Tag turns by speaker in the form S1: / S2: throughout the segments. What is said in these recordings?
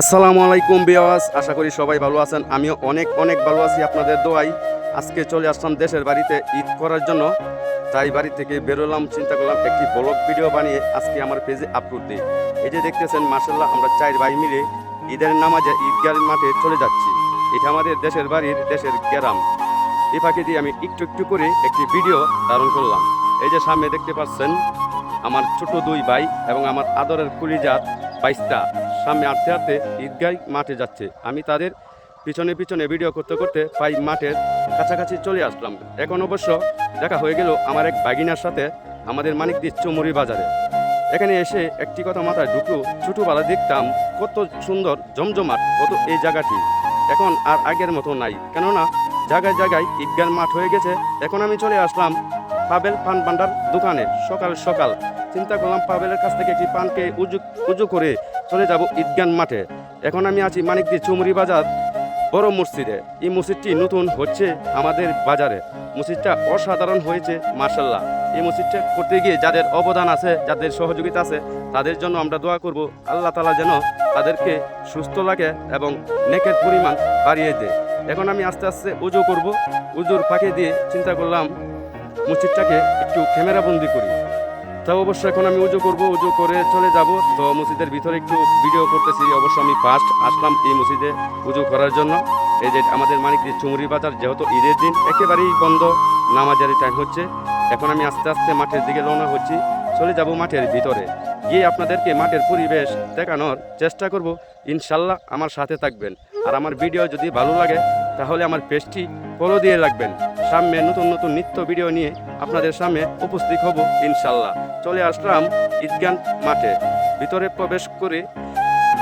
S1: আসসালামু আলাইকুম বিয়াওয়াজ আশা করি সবাই ভালো আছেন। আমিও অনেক অনেক ভালো আছি আপনাদের দোয়াই আজকে চলে আসলাম দেশের বাড়িতে ঈদ করার জন্য। তাই বাড়ি থেকে বেরোলাম চিন্তা করলাম একটি ব্লগ ভিডিও বানিয়ে আজকে আমার পেজে আপলোড দিই। এই যে দেখতেছেন মার্শাল্লাহ আমরা চার ভাই মিলে ঈদের নামাজে ঈদগাহ মাঠে চলে যাচ্ছি। এটা আমাদের দেশের বাড়ির দেশের গ্রাম। এ ফাঁকে দিয়ে আমি একটু একটু করে একটি ভিডিও ধারণ করলাম। এই যে সামনে দেখতে পাচ্ছেন, আমার ছোট দুই ভাই এবং আমার আদরের কুলিজাত বাইশটা। সামনে হাঁটতে হাঁটতে ঈদগাহ মাঠে যাচ্ছে। আমি তাদের পিছনে পিছনে ভিডিও করতে করতে পাই মাঠের কাছাকাছি চলে আসলাম। এখন অবশ্য দেখা হয়ে গেল আমার এক বাগিনার সাথে আমাদের মানিক মানিকদি চুমুরি বাজারে। এখানে এসে একটি কথা মাথায় ঢুকলো, ছোটোবেলা দেখতাম কত সুন্দর জমজমাট, কত এই জায়গাটি। এখন আর আগের মতো নাই। কেননা জায়গায় জায়গায় ঈদগাহ মাঠ হয়ে গেছে। এখন আমি চলে আসলাম পাবেল পান ভান্ডার দোকানে। সকাল সকাল চিন্তা করলাম পাবেলের কাছ থেকে একটি পানকে উজু উজু করে চলে যাব ঈদগান মাঠে। এখন আমি আছি মানিকদি চুমরি বাজার, বড় মসজিদে। এই মসজিদটি নতুন হচ্ছে আমাদের বাজারে। মসজিদটা অসাধারণ হয়েছে মার্শাল্লাহ এই মসজিদটা করতে গিয়ে যাদের অবদান আছে, যাদের সহযোগিতা আছে, তাদের জন্য আমরা দোয়া করব, আল্লাহ তালা যেন তাদেরকে সুস্থ লাগে এবং নেকের পরিমাণ বাড়িয়ে দেয়। এখন আমি আস্তে আস্তে উজু করব, উজুর ফাঁকে দিয়ে চিন্তা করলাম, মসজিদটাকে একটু ক্যামেরাবন্দি করি। তা অবশ্য এখন আমি উজু করব, উজু করে চলে যাব। তো মসজিদের ভিতরে একটু ভিডিও করতেছি, অবশ্য আমি ফার্স্ট আসলাম এই মসজিদে উজু করার জন্য। এই যে আমাদের মানিক চুমুরি বাজার, যেহেতু ঈদের দিন, একেবারেই বন্ধ, নামাজের টাইম হচ্ছে। এখন আমি আস্তে আস্তে মাঠের দিকে রওনা হচ্ছি। চলে যাব মাঠের ভিতরে। গিয়ে আপনাদেরকে মাঠের পরিবেশ দেখানোর চেষ্টা করব। ইনশাল্লাহ আমার সাথে থাকবেন। আর আমার ভিডিও যদি ভালো লাগে, তাহলে আমার পেজটি ফলো দিয়ে রাখবেন। সামনে নতুন নতুন নিত্য ভিডিও নিয়ে আপনাদের সামনে উপস্থিত হব, ইনশাল্লাহ। চলে আসলাম ঈদগান মাঠে। ভিতরে প্রবেশ করে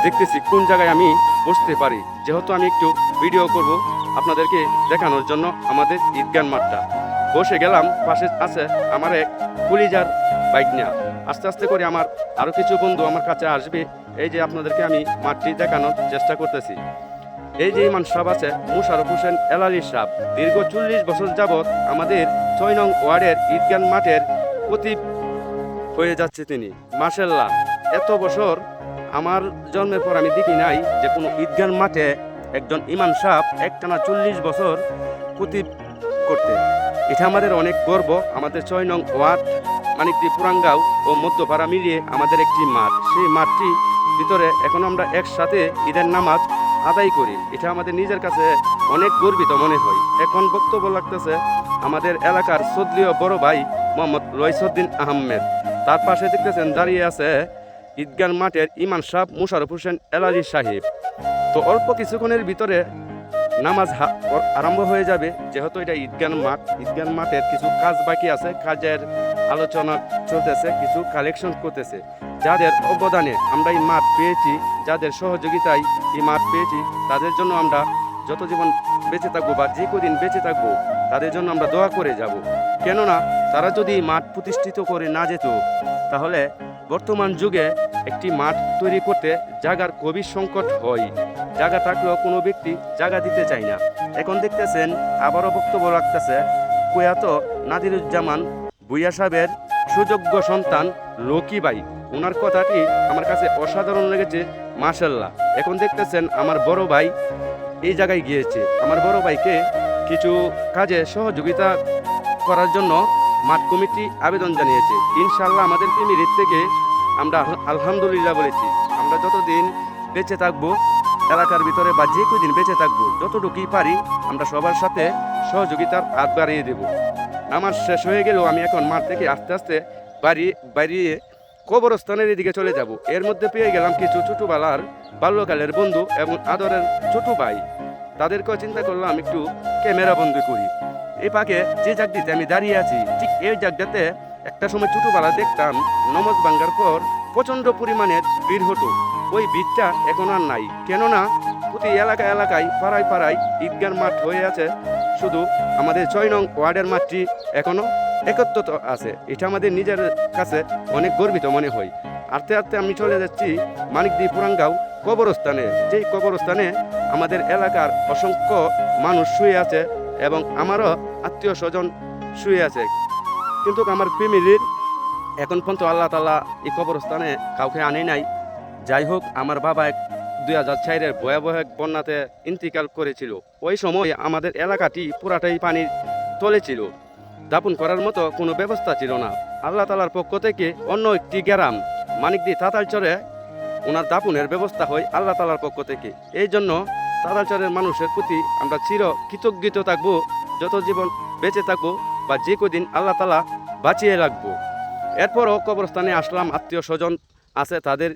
S1: দেখতেছি কোন জায়গায় আমি বসতে পারি। যেহেতু আমি একটু ভিডিও করব আপনাদেরকে দেখানোর জন্য আমাদের ঈদগান মাঠটা। বসে গেলাম, পাশে আছে আমার এক পুলিজার বাইক নেওয়া আস্তে আস্তে করে আমার আরও কিছু বন্ধু আমার কাছে আসবে। এই যে আপনাদেরকে আমি মাঠটি দেখানোর চেষ্টা করতেছি। এই যে ইমান সাহেব আছে মুশারফ হোসেন এলালি সাহেব, দীর্ঘ চল্লিশ বছর যাবৎ আমাদের ছয় নং ওয়ার্ডের ঈদগান মাঠের প্রতি হয়ে যাচ্ছে তিনি। মার্শাল্লাহ এত বছর আমার জন্মের পর আমি দেখি নাই যে কোনো ঈদগান মাঠে একজন ইমান সাহেব একটানা চল্লিশ বছর প্রতি করতে এটা আমাদের অনেক গর্ব, আমাদের ছয় নং ওয়ার্ড মানিকটি পুরাঙ্গাও ও মধ্যপাড়া মিলিয়ে আমাদের একটি মাঠ। সেই মাঠটি ভিতরে এখন আমরা একসাথে ঈদের নামাজ আদায় করি। এটা আমাদের নিজের কাছে অনেক গর্বিত মনে হয়। এখন বক্তব্য লাগতেছে আমাদের এলাকার সদলীয় বড় ভাই মোহাম্মদ রইসুদ্দিন আহমেদ। তার পাশে দেখতেছেন দাঁড়িয়ে আছে ঈদগান মাঠের ইমান সাহ মুশারফ হোসেন এলাজি সাহেব। তো অল্প কিছুক্ষণের ভিতরে নামাজ আরম্ভ হয়ে যাবে। যেহেতু এটা ঈদগান মাঠ ঈদগান মাঠের কিছু কাজ বাকি আছে। কাজের আলোচনা চলতেছে, কিছু কালেকশন করতেছে। যাদের অবদানে আমরা এই মাঠ পেয়েছি, যাদের সহযোগিতায় এই মাঠ পেয়েছি, তাদের জন্য আমরা যত জীবন বেঁচে থাকব বা যে কদিন বেঁচে থাকব, তাদের জন্য আমরা দোয়া করে যাব। কেননা, তারা যদি মাঠ প্রতিষ্ঠিত করে না যেত, তাহলে বর্তমান যুগে একটি মাঠ তৈরি করতে জায়গার গভীর সংকট হয়। জায়গা থাকলেও কোনো ব্যক্তি জায়গা দিতে চায় না। এখন দেখতেছেন, আবারও বক্তব্য রাখতেছে কুয়াত নাদিরুজ্জামান ভুইয়া সাহেবের সুযোগ্য সন্তান লকিবাই ওনার কথাটি আমার কাছে অসাধারণ লেগেছে? মার্শাল্লাহ এখন দেখতেছেন আমার বড় ভাই এই জায়গায় গিয়েছে। আমার বড় ভাইকে কিছু কাজে সহযোগিতা করার জন্য মাঠ কমিটি আবেদন জানিয়েছে। ইনশাল্লাহ আমাদের ফ্যামিলির থেকে আমরা আলহামদুলিল্লাহ বলেছি। আমরা যতদিন বেঁচে থাকব, এলাকার ভিতরে বা যে কদিন বেঁচে থাকব, যতটুকুই পারি আমরা সবার সাথে সহযোগিতার হাত বাড়িয়ে দেব। নামাজ শেষ হয়ে গেলেও আমি এখন মাঠ থেকে আস্তে আস্তে বাড়ি বাড়িয়ে কবরস্থানের এদিকে চলে যাব। এর মধ্যে পেয়ে গেলাম কিছু ছোটোবেলার বাল্যকালের বন্ধু এবং আদরের ছোট ভাই। তাদেরকেও চিন্তা করলাম একটু ক্যামেরা বন্দি করি। এই পাকে যে জায়গাটিতে আমি দাঁড়িয়ে আছি, ঠিক এই জায়গাটাতে একটা সময় ছোটোবেলা দেখতাম নমজ ভাঙ্গার পর প্রচণ্ড পরিমাণের ভিড় হতো। ওই ভিড়টা এখন আর নাই। কেননা প্রতি এলাকা এলাকায় পাড়ায় পাড়ায় ঈদগার মাঠ হয়ে আছে। শুধু আমাদের ছয় নং ওয়ার্ডের মাঠটি এখনও একত্রিত আছে। এটা আমাদের নিজের কাছে অনেক গর্বিত মনে হয়। আস্তে আস্তে আমি চলে যাচ্ছি মানিকদি পুরাঙ্গাও কবরস্থানে। যেই কবরস্থানে আমাদের এলাকার অসংখ্য মানুষ শুয়ে আছে এবং আমারও আত্মীয় স্বজন শুয়ে আছে। কিন্তু আমার ফ্যামিলির এখন পর্যন্ত আল্লাহ তালা এই কবরস্থানে কাউকে আনে নাই। যাই হোক, আমার বাবা এক দুই হাজার চারের ভয়াবহ এক বন্যাতে ইন্তিকাল করেছিল। ওই সময় আমাদের এলাকাটি পুরাটাই পানির তলে ছিল। দাপন করার মতো কোনো ব্যবস্থা ছিল না। আল্লাহ তালার পক্ষ থেকে অন্য একটি গ্রাম, মানিকদি তাতালচরে ওনার দাপনের ব্যবস্থা হয় আল্লাহ তালার পক্ষ থেকে। এই জন্য তাতালচরের মানুষের প্রতি আমরা চির কৃতজ্ঞিত থাকব, যত জীবন বেঁচে থাকব বা যে কদিন আল্লাহ তালা বাঁচিয়ে রাখব। এরপরও কবরস্থানে আসলাম আত্মীয় স্বজন আছে তাদের